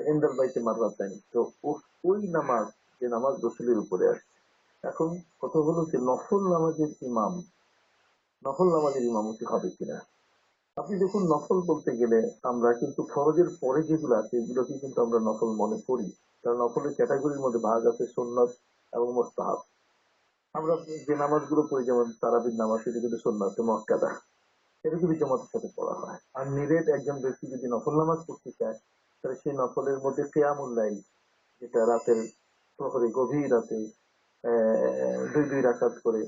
এন্দাল বাইতে মাররাতাইন তো ওই নামাজ, যে নামাজ রসুলের উপরে আসছে। এখন কথা হলো যে নফল নামাজের ইমাম, নফল নামাজের ইমামতি হবে কিনা? আপনি দেখুন, নফল বলতে গেলে আমরা কিন্তু ফরজের পরে যেগুলো আছে এগুলোকে কিন্তু আমরা নফল মনে করি। কারণ নফলের ক্যাটাগরির মধ্যে ভাগ আছে সুন্নত এবং মোস্তাহাব। আমরা যে নামাজগুলো পড়ি, যেমন তারাবির নামাজ, সেটা কিন্তু সুন্নাতে মক্কাদা এটা কিন্তু জামাতের সাথে পড়া হয়। আর নিরেট একজন ব্যক্তি যদি নফল নামাজ পড়তে চায় তাহলে সেই নফলের মধ্যে কেয়ামুল্লাইল যেটা রাতের প্রহরে গভীর রাতে দুই দুই রাকাত করে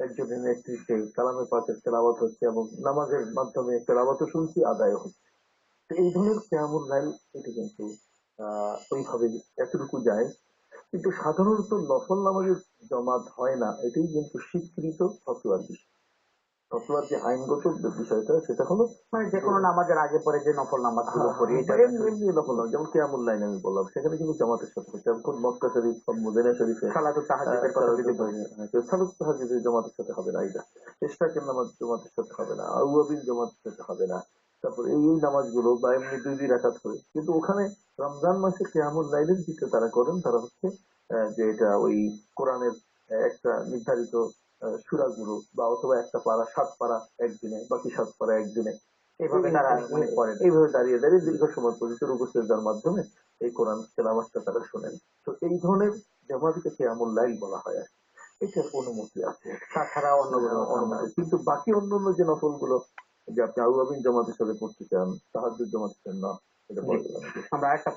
একজনের নেতৃত্বে কালামে পাকের তেলাওয়াত হচ্ছে এবং নামাজের মাধ্যমে তেলাওয়াত শুনছি আদায় হচ্ছে। তো এই ধরনের কেয়ামুল লাইল এটি কিন্তু ওইভাবে এতটুকু যায়। কিন্তু সাধারণত নফল নামাজের জমাত হয় না, এটাই কিন্তু স্বীকৃত ফতোয়ার বিষয় ফতোয়ার যে আইনগত বিষয়টা সেটা হলো মানে যে কোনো নামাজের আগে পরে যে নফল নামাজগুলো করি এটা এমনি নফল নামাজ, যেমন কেয়ামুল লাইন আমি বললাম সেখানে কিন্তু জামাতের সাথে যেমন মক্কা শরীফ বা মদিনা শরীফে সালাতু তাহাজ্জুদের কথা যদি বলি। সালুক তাহাজুদের জমাতের সাথে হবে না এটা। ইশরাকের নামাজ জমাতের সাথে হবে না আউয়াবিন জমাতের সাথে হবে না। তারপর এই এই নামাজগুলো বা এমনি দুই দুই রাকাত করে। কিন্তু ওখানে রমজান মাসে কেয়ামুল লাইলের যেটা তারা করেন তারা হচ্ছে যে এটা ওই কোরআনের একটা নির্ধারিত আহ, সূরাগুলো বা অথবা একটা পারা সাত পারা একদিনে বাকি সাত পারা একদিনে। এইভাবে তারা মানে করেন এইভাবে দাঁড়িয়ে দাঁড়িয়ে দীর্ঘ সময় পর্যন্ত রুকু সেজদার মাধ্যমে এই কোরআন তেলাওয়াতটা তারা শোনেন। তো এই ধরনের জামাতিকে কেয়ামুল লাইল বলা হয় আর কি। এটার অনুমতি আছে। তাছাড়া অন্য অনুমতি কিন্তু বাকি অন্য অন্য যে নফলগুলো যে আপনি আউয়াবিন জামাতের সাথে পড়তে চান তাহাজুদ জামাতের চান না এটা। আমরা একটা